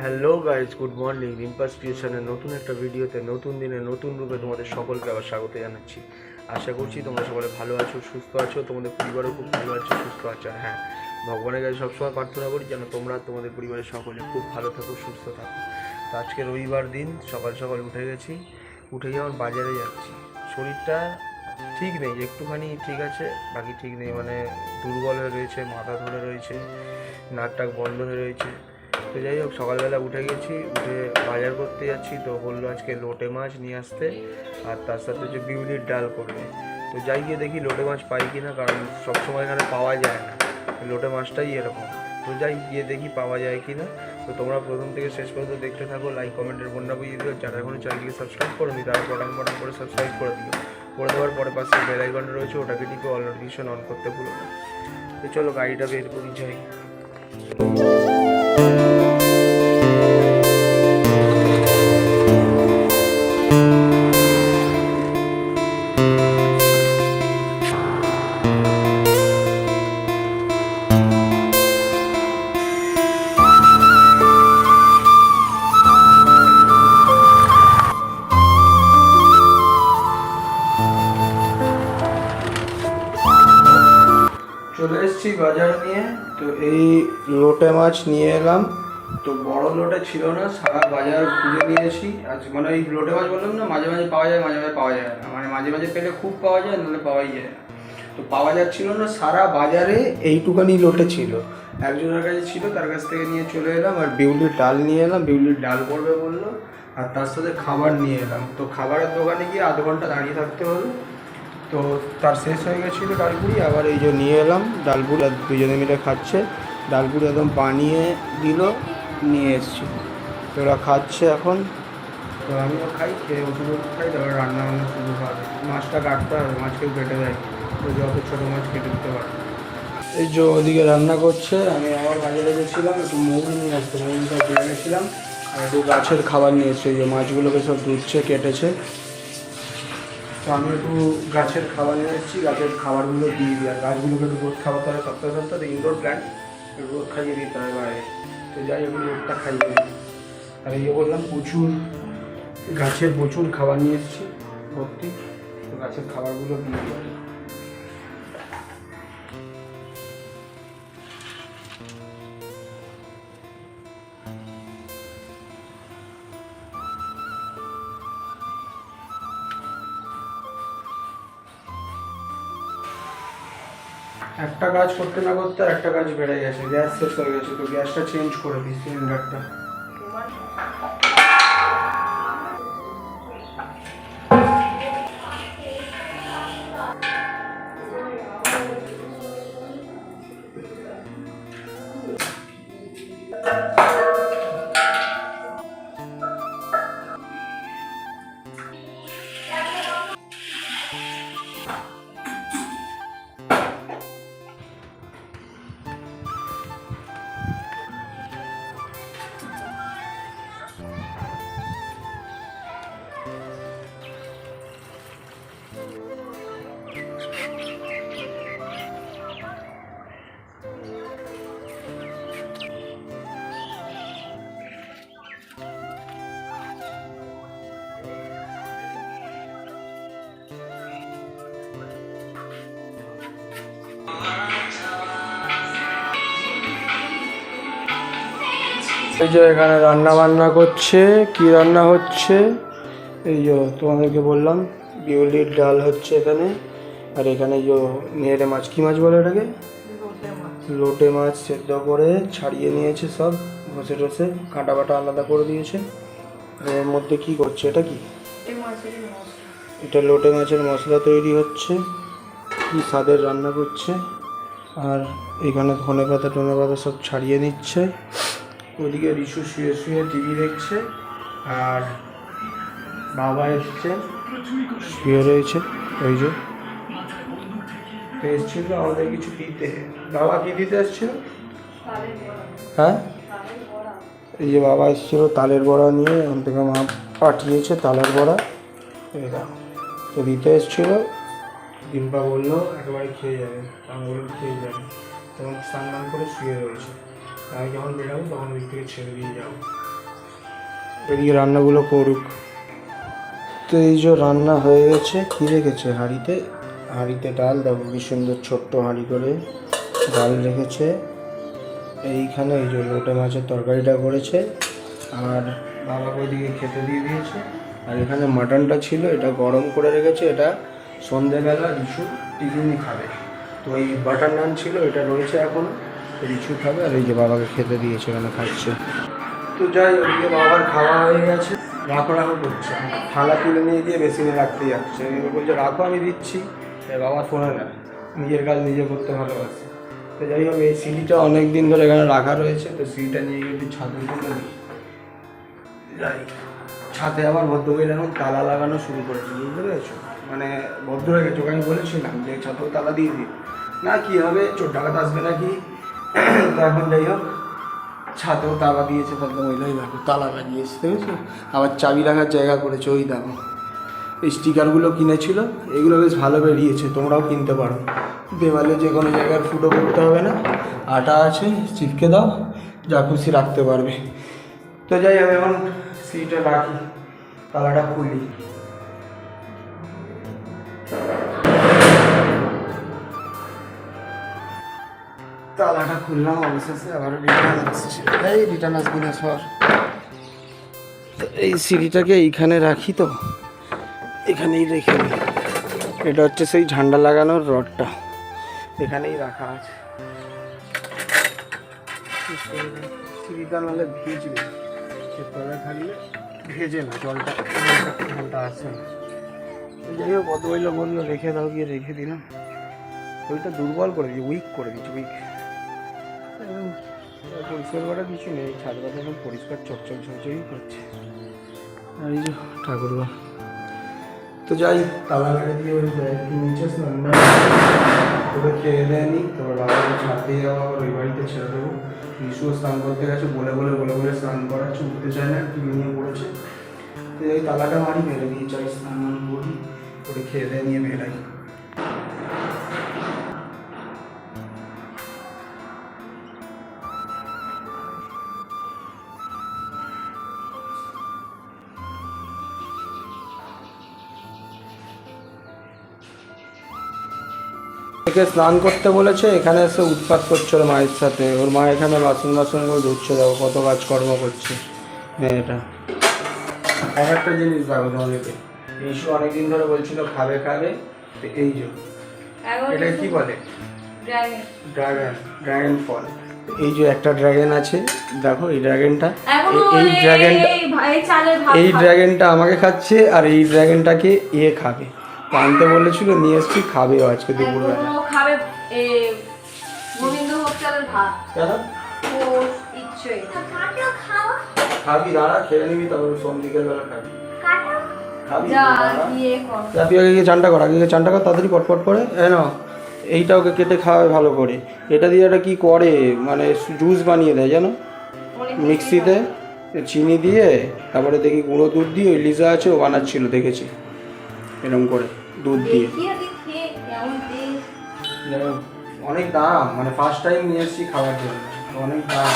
Hello guys good morning রিম্পাস ক্রিয়েশনের নতুন একটা ভিডিওতে, নতুন দিনে, নতুন রূপে তোমাদের সকলকে আবার স্বাগত জানাচ্ছি। আশা করছি তোমরা সকলে ভালো আছো, সুস্থ আছো, তোমাদের পরিবারও খুব ভালো আছে, সুস্থ আছে। আর হ্যাঁ ভগবানের কাছে সবসময় প্রার্থনা করি যেন তোমরা তোমাদের পরিবারের সকলে খুব ভালো থাকো, সুস্থ থাকো। তো আজকে রবিবার দিন, সকাল সকাল উঠে গেছি, উঠে যেমন বাজারে যাচ্ছি। শরীরটা ঠিক নেই, একটুখানি ঠিক আছে, বাকি ঠিক নেই। মানে দুর্বল হয়ে রয়েছে, মাথা ধরে রয়েছে, নাক টাক বন্ধ হয়ে রয়েছে। তো যাই হোক, সকালবেলা উঠে গেছি, উঠে বাজার করতে যাচ্ছি, তো বলল আজকে লোটে মাছ নিয়ে আসতে, আর তার সাথে হচ্ছে বিউলির ডাল করবে। তো যাই গিয়ে দেখি লোটে মাছ পাই কি না কারণ সবসময় এখানে পাওয়া যায় না। লোটে মাছটাই এরকম। তো যাই গিয়ে দেখি পাওয়া যায় কি না তো তোমরা প্রথম থেকে শেষ পর্যন্ত দেখতে থাকো লাইক কমেন্টের বন্যা বুঝিয়ে দিও। যারা এখনও চ্যানেলটিকে সাবস্ক্রাইব করো নি তারা বটান বটান করে সাবস্ক্রাইব করে দিও। করে দেওয়ার পরে পাশে বেল আইকনটা রয়েছে, ওটাকে টিপে অল নোটিফিকেশন অন করতে ভুলো না। তো চলো গাড়িটা বের করি, যাই। মাছ নিয়ে এলাম। তো বড় লোটে ছিল না, সারা বাজার খুঁজে নিয়েছি আজ মানে ওই লোটে মাছ বললাম না, মাঝে মাঝে পাওয়া যায়, মাঝে মাঝে পাওয়া যায় না। মানে মাঝে মাঝে পেলে খুব পাওয়া যায়, নাহলে পাওয়াই যায় না। তো পাওয়া যাচ্ছিল না, সারা বাজারে এইটুকানি লোটে ছিল। একজনের কাছে ছিল, তার কাছ থেকে নিয়ে চলে এলাম, আর বিউলির ডাল নিয়ে এলাম। বিউলির ডাল করবে বলল, আর তার সাথে খাবার নিয়ে এলাম। তো খাবারের দোকানে গিয়ে আধ ঘণ্টা দাঁড়িয়ে থাকতে হলো তো তার শেষ হয়ে গেছিল ডালপুরি, আবার এই যে নিয়ে এলাম, ডালপুরি আর দুজনে মিলে খাচ্ছে। ডালপুরি একদম বানিয়ে দিল নিয়ে এসছি। তো ওরা খাচ্ছে এখন। তো আমিও খাই খেয়ে ওষুধ খাই তারপরে রান্না বান্না শুরু হবে মাছটা কাটতে হবে মাছ কেউ কেটে দেয় তো যত ছোটো মাছ কেটে দিতে পারে। এই যে ওদিকে রান্না করছে আমি আমার বাজারে লেগেছিলাম একটু মৌরি নিয়ে আসতে মৌরিটা কিনে গেছিলাম আর একটু গাছের খাবার নিয়ে এসছে এই যে মাছগুলোকে সব দুধছে কেটেছে। তো আমি একটু গাছের খাবার নিয়ে এসেছি গাছের খাবারগুলো দিয়ে দিই। আর গাছগুলোকে একটু রোদ খাওয়াতে হয় সপ্তাহে সপ্তাহে ইনডোর প্ল্যান্ট রোদ খাইয়ে দিতে হয় বাইরে তো যাই হোক, রোদটা খাইয়ে দিই। আর এই বললাম, প্রচুর গাছের প্রচুর খাবার নিয়ে এসেছি, ভর্তি। তো গাছের খাবারগুলো দিয়ে কাজ করতে না করতে একটা কাজ বেড়ে গেছে। গ্যাস শেষ হয়ে গেছে, তো গ্যাসটা চেঞ্জ করে দিই সিলিন্ডারটা এই যে এখানে রান্না বান্না করছে কি রান্না হচ্ছে? এই যে তোমাদেরকে বললাম বিউলির ডাল হচ্ছে এখানে আর এখানে যে নেড়ে মাছ কি মাছ বলে এটাকে? লোটে মাছ। সেদ্ধ করে ছাড়িয়ে নিয়েছে সব ঘষে টসে কাঁটা বাটা আলাদা করে দিয়েছে। এর মধ্যে কি করছে এটা কি? এটা লোটে মাছের মশলা তৈরি হচ্ছে কি স্বাদের রান্না করছে। আর এখানে ধনে পাতা টনে পাতা সব ছাড়িয়ে নিচ্ছে। ওদিকে রিশু শুয়ে শুয়ে টিভি দেখছে আর বাবা এসছে, শুয়ে রয়েছে, ওই যে। এসছিল আমাদের কিছু দিতে। বাবা কি দিতে এসছিল? হ্যাঁ? এই যে বাবা এসেছিল তালের বড়া নিয়ে, ওখান থেকে মা পাঠিয়েছে তালের বড়া। তো দিতে এসেছিল। ডিম্পা বলল, একেবারে খেয়ে যাবে আমি বললাম খেয়ে যাবে। তখন স্নান করে শুয়ে রয়েছে। আমি যখন বেরাবো, তখন ওই ছেড়ে দিয়ে যাব। এদিকে রান্নাগুলো করুক। তো এই যে রান্না হয়ে গেছে, কী রেখেছে হাঁড়িতে? হাঁড়িতে ডাল, দেখো কি সুন্দর ছোট্ট হাঁড়ি করে ডাল রেখেছে। এইখানে এই যে লোটে মাছের তরকারিটা করেছে, আর বাবাকে ওইদিকে খেতে দিয়ে দিয়েছে। আর এখানে মাটনটা ছিল, এটা গরম করে রেখেছে, এটা সন্ধেবেলা রিসু টিফিনই খাবে। তো এই বাটার নান ছিল, এটা রয়েছে এখন। রিসু খাবে আর এই যে বাবাকে খেতে দিয়েছে, এখানে খাচ্ছে। তো যাই ওদিকে বাবার খাওয়া হয়ে গেছে। রাখো রাখো করছে। থালা তুলে নিয়ে গিয়ে বেসিনে রাখতে যাচ্ছে। বলছে, রাখো, আমি দিচ্ছি। বাবা শোনে না নিজের কাজ নিজে করতে ভালোবাসে। তো যাই হোক, এই সিঁড়িটা অনেক দিন ধরে এখানে রাখা রয়েছে। তো সিঁড়িটা নিয়ে গিয়ে একটু ছাদের তুলে নিই। যাই। ছাদে আবার ভদ্রমহিলা এখন তালা লাগানো শুরু করেছে, বুঝতে পেরেছ? মানে ভদ্র গেছে। ওকে আমি বলেছিলাম যে, ছাদেও তালা দিয়ে দিই না, কি হবে? চোর ডাকাত আসবে নাকি? এখন যাই হোক, ছাদেও তালা দিয়েছে ভদ্রমহিলাই দেখো তালা লাগিয়েছে দেখেছ? আবার চাবি রাখার জায়গা করেছে, ওই দেখো। এই স্টিকারগুলো কিনেছিল, এগুলো বেশ ভালো বেরিয়েছে, তোমরাও কিনতে পারো। দেওয়ালে যে কোনো জায়গায় ফুটো করতে হবে না, আটা আছে, চিপকে দাও, যা খুশি রাখতে পারবে। তো যাই, আমি এখন সিটে রাখি, তালাটা খুলি। তালাটা খুললাম অবশেষে আবার রিটার্ন আসছে এই রিটার্ন আসবি না সর। এই সিঁড়িটাকে এইখানে রাখি তো এখানেই রেখে দিই। এটা হচ্ছে সেই ঝান্ডা লাগানোর রডটা এখানেই রাখা আছে। সিঁড়িটা নাহলে ভিজবে সে তলায় থাকলে ভেজে না জলটা জলটা ঠান্ডা আসে না। যাই হোক কত বইলো বলল রেখে দাও গিয়ে রেখে দিলাম। ওইটা দুর্বল করে দিই উইক করে দিচ্ছি উইক পরিষ্কার করা কিছু নেই ছাদ বাদ একদম পরিষ্কার চকচক ঝকঝকই করছে। আর এই যে ঠাকুরবা। তো যাই তালা মেরে দিয়ে ওই একটু নিচে স্নান করে তোকে খেয়ে দেয়নি তারপর বাবাকে ছাদ দিয়ে যাব আবার ওই বাড়িতে ছেড়ে দেবো। বিশুও স্নান করতে গেছে বলে বলে বলে বলে স্নান করাচ্ছে উঠতে চায় না টিভি নিয়ে পড়েছে। তো এই তালাটা মারি মেরে দিয়ে চাই স্নান করি করে খেয়ে দেয় নিয়ে বেরাই একে স্নান করতে বলেছে এখানে এসে উৎপাত করছিল মায়ের সাথে। ওর মা এখানে বাসন বাসনগুলো ধুচ্ছে দেখো কত কাজকর্ম করছে মেয়েটা। আর একটা জিনিস দেখো তোমাদেরকে ইস্যু অনেকদিন ধরে বলছিল খাবে খাবে এই যে এটা কি বলে? ড্রাগন ড্রাগন ফল এই যে একটা ড্রাগন আছে দেখো এই ড্রাগনটা এই ড্রাগনটা এই ড্রাগনটা আমাকে খাচ্ছে আর এই ড্রাগনটাকে ইয়ে খাবে। আনতে বলেছিল নিয়ে এসছি খাবেও আজকে দুপুরবেলা। খাবে এ, গোবিন্দভোগ চালের ভাত। কেন? ও ইচ্ছই খাবি দাঁড়া খেয়ে নিবি তারপর সোম বিকেল বেলা খাবি। খাবি তুই আগে গিয়ে চানটা কর আগে গিয়ে চানটা কর তাড়াতাড়ি পটপট করে হ্যাঁ না এইটা ওকে কেটে খাওয়াবে ভালো করে। এটা দিয়ে একটা কি করে মানে জুস বানিয়ে দেয় জানো? মিক্সিতে চিনি দিয়ে। তারপরে দেখি গুঁড়ো দুধ দিয়ে ওই লিজা আছে ও বানাচ্ছিল দেখেছি। এরকম করে। দুধ দিয়ে। অনেক দাম মানে ফার্স্ট টাইম নিয়ে এসেছি খাওয়ার জন্য অনেক দাম।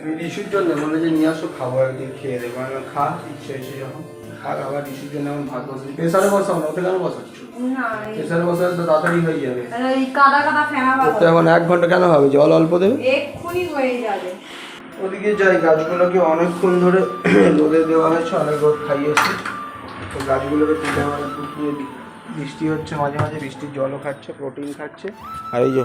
আমি রিসুর জন্য বলে যে নিয়ে আসো খাব একদিন খেয়ে দেবো আমি খা ইচ্ছে হয়েছে যখন খা আবার রিসুর জন্য এখন ভাত বসাচ্ছি। প্রেসারে বসাও না ওটা কেন বসাচ্ছ? প্রেসারে বসালে তো তাড়াতাড়ি হয়ে যাবে। আরে ওই কাদা কাদা ফেনা তো এখন এক ঘণ্টা কেন হবে? জল অল্প দেবে? এক্ষুনি হয়ে যাবে। ওদিকে যাই গাছগুলোকে অনেকক্ষণ ধরে রোদে দেওয়া হয়েছে অনেক রোদ খাইয়েছি তো গাছগুলোকে তুলে শুকিয়ে বৃষ্টি হচ্ছে মাঝে মাঝে বৃষ্টির জলও খাচ্ছে প্রোটিন খাচ্ছে। আর এই যে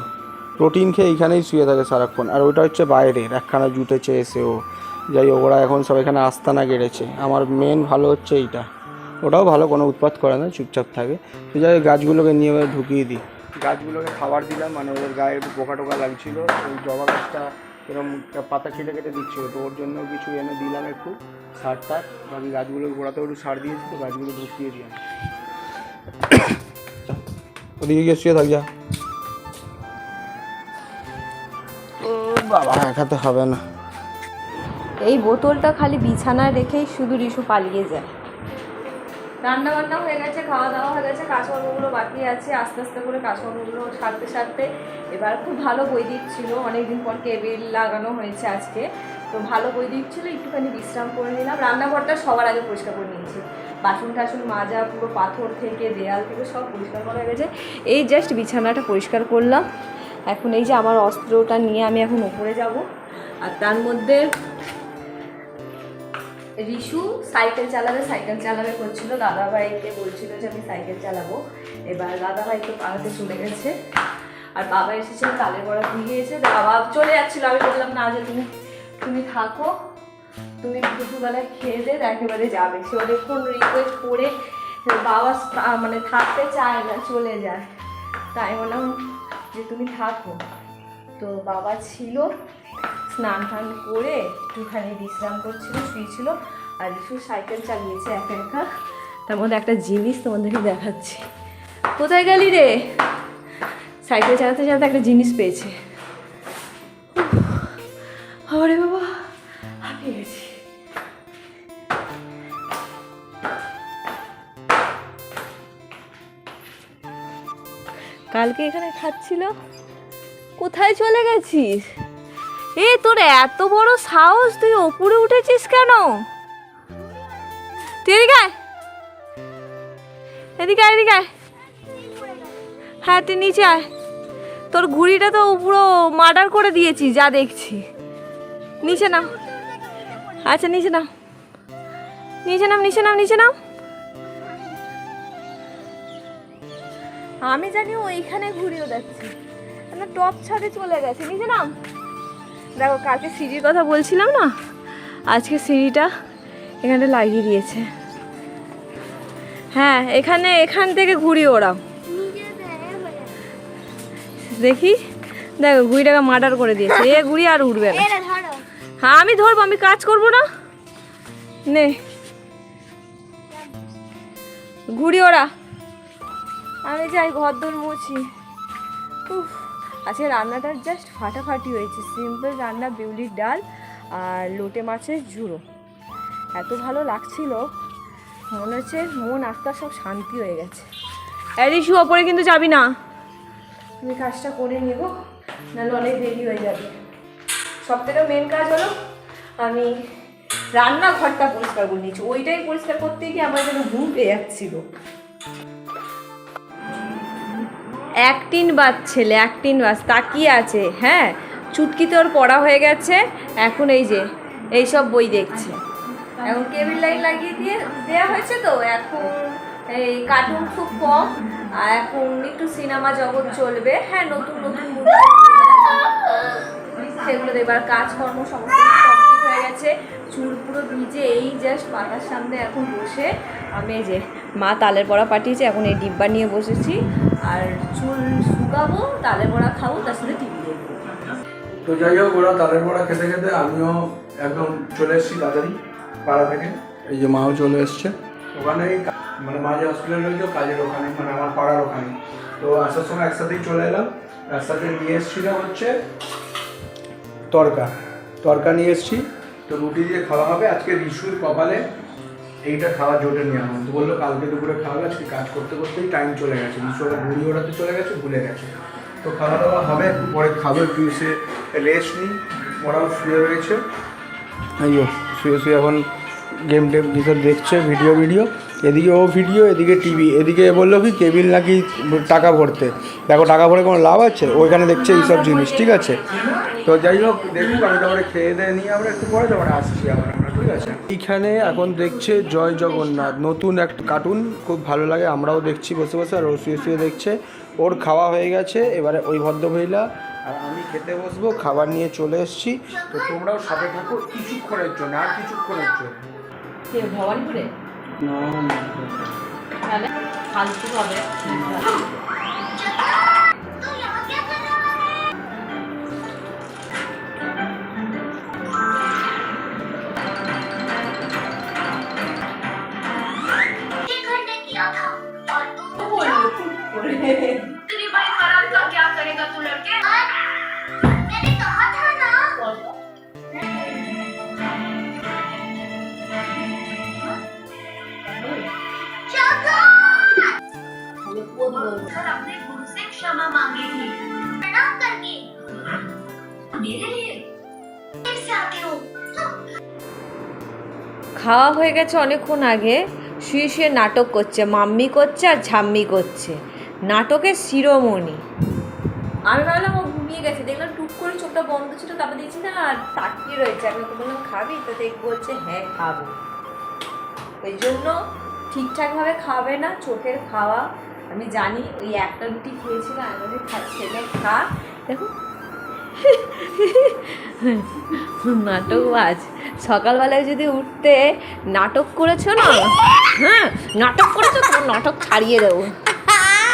প্রোটিন খেয়ে এইখানেই শুয়ে থাকে সারাক্ষণ আর ওটা হচ্ছে বাইরের একখানা জুটেছে এসে ও যাই হোক ওরা এখন সব এখানে আস্তানা গেড়েছে। আমার মেন ভালো হচ্ছে এইটা। ওটাও ভালো কোনো উৎপাত করে না চুপচাপ থাকে। তো যাই গাছগুলোকে নিয়ে ঢুকিয়ে দিই। গাছগুলোকে খাবার দিলাম মানে ওদের গায়ে একটু পোকা টোকা লাগছিল ওই জবা গাছটা এরকম পাতা কেটে কেটে দিচ্ছিল তো ওর জন্য কিছু এনে দিলাম একটু সার টার। বাকি গাছগুলোর গোড়াতেও একটু সার দিয়েছি তো গাছগুলো ঢুকিয়ে দিলাম ওদিকে গিয়ে শুয়ে থাক যা। ও বাবা। একাতে হবে না। এই বোতলটা খালি বিছানায় রেখেই শুধু রিশু পালিয়ে যায়। রান্না বান্না হয়ে গেছে খাওয়া দাওয়া হয়ে গেছে কাজকর্মগুলো বাকি আছে আস্তে আস্তে করে কাজকর্মগুলো সারতে সারতে এবার খুব ভালো বই দিচ্ছিল, অনেকদিন পর কেবিল লাগানো হয়েছে আজকে। তো ভালো বই দিচ্ছিল, একটুখানি বিশ্রাম করে নিলাম। রান্নাঘরটা সবার আগে পরিষ্কার করে নিয়েছি। বাসন টাসন মাজা, পুরো পাথর থেকে, দেয়াল থেকে সব পরিষ্কার করা গেছে। এই জাস্ট বিছানাটা পরিষ্কার করলাম। এখন এই যে আমার অস্ত্রটা নিয়ে আমি এখন উপরে যাব। আর তার মধ্যে রিশু সাইকেল চালাবে সাইকেল চালাবে করছিল। দাদাভাইকে বলছিল যে আমি সাইকেল চালাবো। এবার দাদাভাই তো পাড়াতে চলে গেছে। আর বাবা এসেছে তালের বড়া দিয়ে গিয়েছে বাবা চলে যাচ্ছিল। আমি বললাম, না, যে তুমি তুমি থাকো। তুমি দুপুরবেলায় খেয়ে দে একেবারে যাবে। সে অনেকক্ষণ রিকোয়েস্ট করে বাবা মানে থাকতে চায় না, চলে যায়। তাই বললাম যে, তুমি থাকো। তো বাবা ছিল, স্নান টান করে একটুখানি বিশ্রাম করছিল, শুয়েছিল। আর একটু সাইকেল চালিয়েছে একা একা। তার মধ্যে একটা জিনিস তোমাদেরকে দেখাচ্ছি। কোথায় গেলি রে? সাইকেল চালাতে চালাতে একটা জিনিস পেয়েছে। আরে বাবা, হাঁপিয়ে গেছি। কালকে এখানে খাচ্ছিল, কোথায় চলে গেছিস? এ, তোর এত বড় সাহস, তুই ওপরে উঠেছিস কেন? তুই আয়। এদিকে এদিকে আয়। হ্যাঁ তুই নিচে আয়। তোর ঘুড়িটা তো পুরো মার্ডার করে দিয়েছি, যা দেখছি। নিচে নাম। আচ্ছা নিচে নাম। নিচে নাম নিচে নাম নিচে নাম। আমি জানি ওইখানে এইখানে ঘুরিয়ে যাচ্ছে না টপ ছাদে চলে গেছে। নিচে নাম। দেখো, কালকে সিঁড়ির কথা বলছিলাম না? আজকে সিঁড়িটা এখানে লাগিয়ে দিয়েছে। হ্যাঁ এখানে এখান থেকে ঘুরি ওরাও দেখি? দেখো ঘুড়িটাকে মার্ডার করে দিয়েছে। এ ঘুড়ি আর উঠবে না। হ্যাঁ আমি ধরবো আমি কাজ করব না। নে। ঘুড়ি ওরা। আমি যাই ঘর দোর মুছি। উফ আজকে রান্নাটা জাস্ট ফাটাফাটি হয়েছে। সিম্পল রান্না বিউলির ডাল আর লোটে মাছের ঝুড়ো। এত ভালো লাগছিল। মনে হচ্ছে মন আত্মা সব শান্তি হয়ে গেছে। অ্যারিসু ওপরে কিন্তু যাবি না। আমি কাজটা করে নেব, নাহলে অনেক দেরি হয়ে যাবে। সব থেকে মেন কাজ হলো, আমি রান্নাঘরটা পরিষ্কার করে নিয়েছি। ওইটাই পরিষ্কার করতে গিয়ে আমার যেন ঘুম পেয়ে যাচ্ছিল। একটিন বাজ ছেলে, একটিন বাজ। তাকিয়ে আছে হ্যাঁ? চুটকি তোর পড়া হয়ে গেছে। এখন এই যে এইসব বই দেখছে। এখন কেবিল লাইন লাগিয়ে দিয়ে দেওয়া হয়েছে তো? এখন এই কার্টুন খুব কম। আর এখন একটু সিনেমা জগৎ চলবে। হ্যাঁ নতুন নতুন সেগুলো দেখবার কাজকর্ম সমস্ত কমপ্লিট হয়ে গেছে। চুল পুরো ভিজে এই জাস্ট পাতার সামনে এখন বসে আমি যে মা তালের বড়া পাঠিয়েছে এখন এই ডিব্বা নিয়ে বসেছি। আর চুল শুকাবো তালের বড়া খাব তার সাথে টিভি দেখব। তো যাই হোক ওরা তাদের বড়া খেতে খেতে আমিও একদম চলে এসেছি তাড়াতাড়ি পাড়া থেকে। এই যে মাও চলে এসছে। ওখানেই মানে মাঝে হসপিটাল রয়েছে কাজের ওখানে মানে আমার পাড়ার ওখানে। তো আসার সময় একসাথেই চলে এলাম। রাস্তাতে নিয়ে এসেছিলাম হচ্ছে তরকা। তরকা নিয়ে এসেছি। তো রুটি দিয়ে খাওয়া হবে। আজকে রিসুর কপালে এইটা খাওয়া জোটে নিয়ে আমার। তো বলল কালকে দুপুরে খাওয়াবে আজকে কাজ করতে করতেই টাইম চলে গেছে। রিসু ওরা ঘুড়ি ওড়াতে চলে গেছে, ভুলে গেছে। তো খাওয়া দাওয়া হবে। পরে খাবে। একটু এসে রেস্ট নিই। ওরাও শুয়ে রয়েছে। শুয়ে শুয়ে এখন গেম টেম কিছু দেখছে ভিডিও ভিডিও এদিকে ও ভিডিও, এদিকে টিভি এদিকে বলল কি, কেবিল নাকি টাকা ভরতে। দেখো, টাকা ভরে কোনো লাভ আছে? ওইখানে দেখছে এইসব জিনিস, ঠিক আছে? তো যাই হোক, দেখুক, আমি তারপরে খেয়ে দিয়ে নিয়ে আমরা একটু পরে তারপরে আসছি আবার আমরা, ঠিক আছে? এইখানে এখন দেখছে জয় জগন্নাথ, নতুন একটা কার্টুন খুব ভালো লাগে, আমরাও দেখছি বসে বসে, আর ও শুয়ে দেখছে। ওর খাওয়া হয়ে গেছে, এবারে ওই ভদ্র ভদ্রমহিলা, আর আমি খেতে বসবো, খাবার নিয়ে চলে এসেছি। তো তোমরাও সাথে থাকো, কিছুক্ষণের জন্য, আর কিছুক্ষণের জন্য। তাহলে ফালতু হবে। খাওয়া হয়ে গেছে অনেকক্ষণ আগে। শুয়ে শুয়ে নাটক করছে মাম্মি করছে আর ঝাম্মি করছে। নাটকের শিরোমণি। আমি ভাবলাম ও ঘুমিয়ে গেছে দেখলাম টুক করে চোখটা বন্ধ ছিল তারপর দেখছি না আর তাকিয়ে রয়েছে। আমি ওকে বললাম খাবি? তো দেখ বলছে হ্যাঁ খাব। ওই জন্য ঠিকঠাকভাবে খাবে না চোখের খাওয়া। আমি জানি ওই একটা রুটি খেয়েছিলাম আমি বলি, খা ছেলে খা। দেখো নাটকবাজ। সকালবেলায় যদি উঠতে নাটক করেছ না হ্যাঁ নাটক করেছ, তোমার নাটক ছাড়িয়ে দেবো।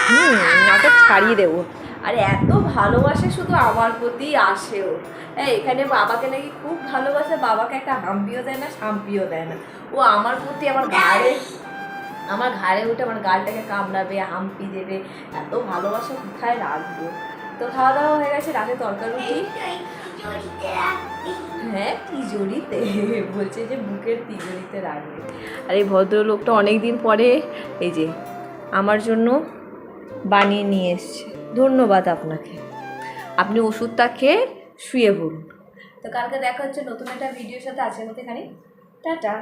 হুম, নাটক ছাড়িয়ে দেবো। আর এত ভালোবাসে শুধু আমার প্রতি আসেও। হ্যাঁ এখানে বাবাকে নাকি খুব ভালোবাসে, বাবাকে একটা হাম্পিও দেয় না, সাম্পিও দেয় না। ও আমার প্রতি আমার ঘাড়ে আমার ঘাড়ে উঠে আমার গালটাকে কামড়াবে, হাম্পি দেবে। এত ভালোবাসা কোথায় রাখব? তো খাওয়া দাওয়া হয়ে গেছে, রাতে তরকারি হ্যাঁ তিজোরিতে। বলছে যে বুকের তিজোরিতে রাখবে। আর এই ভদ্রলোকটা অনেক দিন পরে এই যে আমার জন্য বানিয়ে নিয়ে এসছে। ধন্যবাদ আপনাকে। আপনি ওষুধটা খেয়ে শুয়ে পড়ুন। তো কালকে দেখা হচ্ছে নতুন একটা ভিডিওর সাথে। আজকের মতো এখানে টাটা।